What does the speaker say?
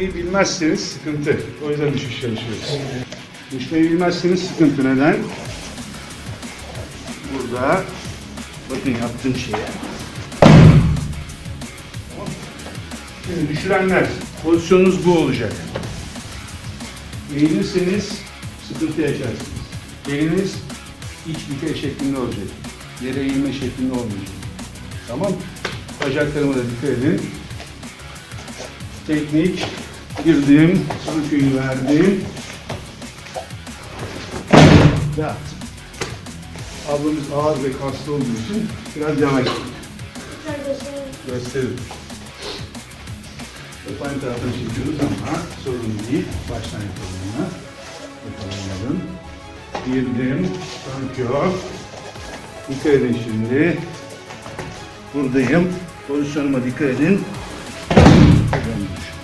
bilmezseniz sıkıntı. O yüzden düşüş çalışıyoruz. Düşmeyi bilmezseniz sıkıntı. Neden? Burada bakın yaptığım şeye. Şimdi düşürenler pozisyonunuz bu olacak. Eğilirseniz sıkıntı yaşarsınız. Eliniz iç büke şeklinde olacak. Yere eğilme şeklinde olmayacak. Tamam Bacaklarıma da dikkat edin. Teknik. Girdim. Son köyü verdim. Ve attım. Ablamız ağır ve kaslı olduğu için biraz yavaş. Gösterin. Hep aynı taraftan çekiyoruz ama sorun değil. Baştan yapalım bunu. Yapalım. Girdim. Sankiyor. Dikkat edin şimdi. Buradayım. Pozisyonuma dikkat edin. Mıyız?